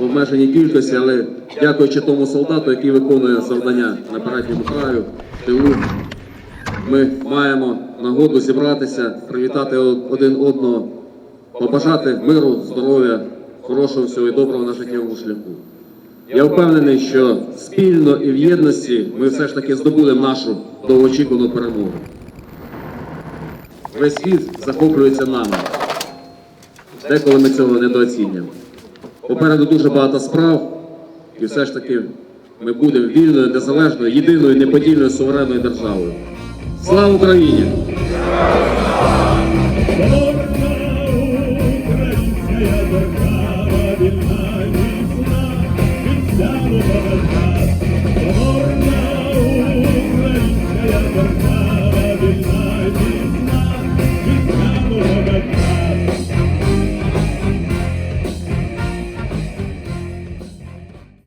обмеженій кількості, але дякуючи тому солдату, який виконує завдання на передньому краю, в тилу, ми маємо нагоду зібратися, привітати один одного, побажати миру, здоров'я, хорошого всього і доброго на життєвому шляху. Я впевнений, що спільно і в єдності ми все ж таки здобудемо нашу довгоочікувану перемогу. Весь світ захоплюється нами. Деколи ми цього недооцінюємо. Попереду дуже багато справ, і все ж таки ми будемо вільною, незалежною, єдиною неподільною суверенною державою. Слава Україні! Україна, українська!